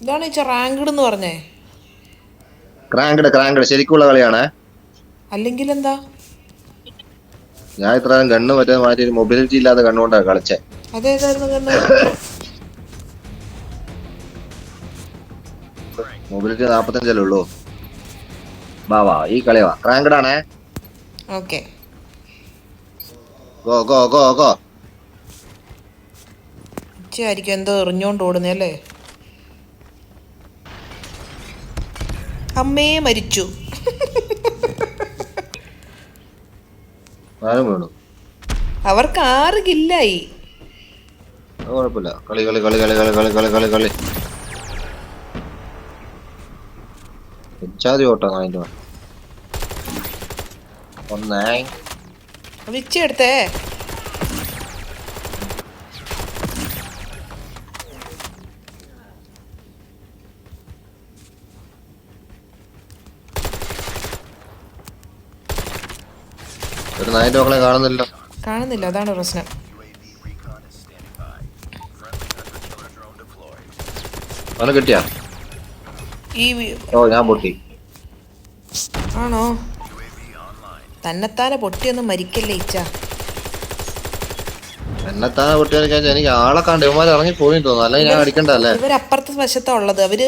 ഇതാണ് ഈ റാങ്ക്ഡ് എന്ന് പറഞ്ഞേ. ക്രാങ്കഡ് ക്രാങ്കഡ്. ശരിക്കുള്ള കളിയാണ്. അല്ലെങ്കിൽ എന്താ ഞാൻ ഇത്ര ഗണ്ണ് മറ്റേ മാറ്റി മൊബിലിറ്റി ഇല്ലാതെ കണ്ണുകൊണ്ടാണ് കളിച്ചേ. അതേതായിരുന്നു കണ്ണ് മൊബിലിറ്റി നാപ്പത്തഞ്ചല്ലേ ഉള്ളൂ? വാ വാ ഈ കളി വാ ക്രാങ്കഡ് ആണേ. Okay. Go go go go. ഉച്ചയായിരിക്കും എന്തോ എറിഞ്ഞോണ്ട് ഓടുന്നേ അല്ലേ? അമ്മേ മരിച്ചു. അവർക്ക് ആറ് കില്ലായി. കുഴപ്പമില്ല. കളി കളി കളി കളി കളി കളി കളി കളി. കളി ഇച്ചാതി ഓട്ടോ അതിന്റെ ഒന്നേ വിച്ചെടുത്തേ ഒരു നായിന്റെ മക്കളെ കാണുന്നില്ല. കാണുന്നില്ല അതാണ് പ്രശ്നം. അവനെ കിട്ടിയാ? ഈ ഓ ഞാൻ പൊട്ടി. ആണോ? തന്നെത്താനെ പൊട്ടിയൊന്നും മരിക്കല്ലേ ഇച്ച. എന്നെത്താനെ പൊട്ടി കളിക്കാൻ എനിക്ക് ആളെ കണ്ട് ഇവന്മാർ ഇറങ്ങി പോയി തോന്നുന്നു. അല്ലെങ്കിൽ ഞാൻ അടിക്കണ്ടല്ലേ? ഇവരപ്പുറത്തെ വശത്താ ഉള്ളത്. അവർ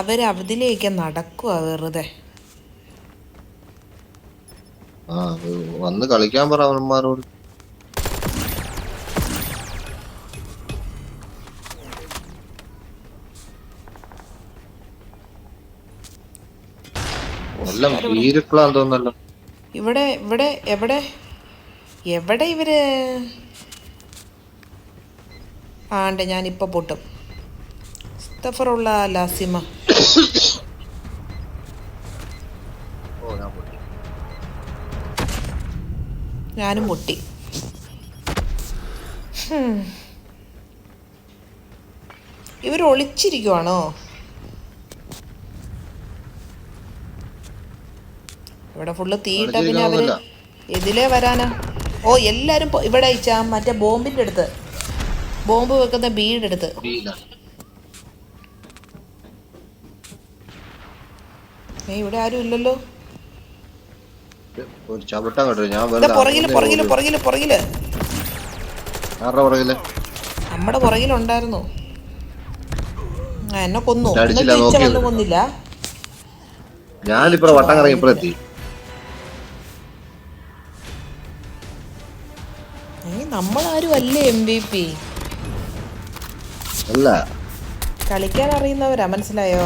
അവർ അതിലേക്ക് നടക്കുക വെറുതെ. ആ വന്ന് കളിക്കാൻ പറ അവന്മാരോട്. ഇവിടെ ഇവിടെ. എവിടെ? എവിടെ ഇവർ? ആണ്ട് ഞാനിപ്പോൾ പൊട്ടും. സ്തഫറുള്ള ലാസിമ. ഞാനും മുട്ടി. ഇവർ ഒളിച്ചിരിക്കുവാണോ ഇവിടെ ഫുള്ള് തീയിട്ട പിന്നെ അവർ. ഇതിലേ വരാനാ ഓ എല്ലാരും ഇവിടെ അയച്ചാ മറ്റേ ബോംബിന്റെ അടുത്ത് ബോംബ് വെക്കുന്ന ബീഡ് അടുത്ത്. ഇവിടെ ആരും ഇല്ലല്ലോ ഒരു കേട്ടോ ഞാൻ ഇതാ വെറുതെ പുറകിൽ അറിഞ്ഞേ പുറകിൽ പോലും. പുറകിൽ പുറകിൽ. ആരുടെ പുറകിൽ? നമ്മുടെ പുറകിലുണ്ടായിരുന്നു. എന്നെ കൊന്നു. വന്ന് കൊന്നില്ല. ഞാനിപ്പോ വട്ടം കറങ്ങി ഇപ്പഴ എത്തി ഏ നമ്മളാരും അല്ലേ എം ബി പി അല്ല. കളിക്കാൻ അറിയുന്നവരാ മനസ്സിലായോ?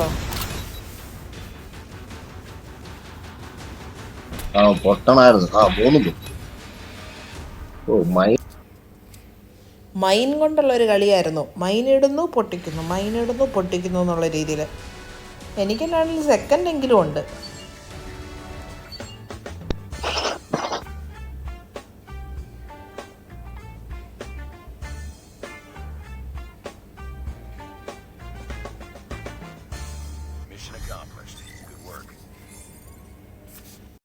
ആ പൊട്ടണായിരുന്നു. ആ മൂന്ന് ഓ മൈ മൈൻ കൊണ്ടുള്ള ഒരു കളിയായിരുന്നു. മൈൻ ഇടുന്നു പൊട്ടിക്കുന്നു. മൈൻ ഇടുന്നു പൊട്ടിക്കുന്നു എന്നുള്ള രീതിയിൽ എനിക്കെന്നാണെങ്കിൽ സെക്കൻഡ് എങ്കിലും ഉണ്ട്.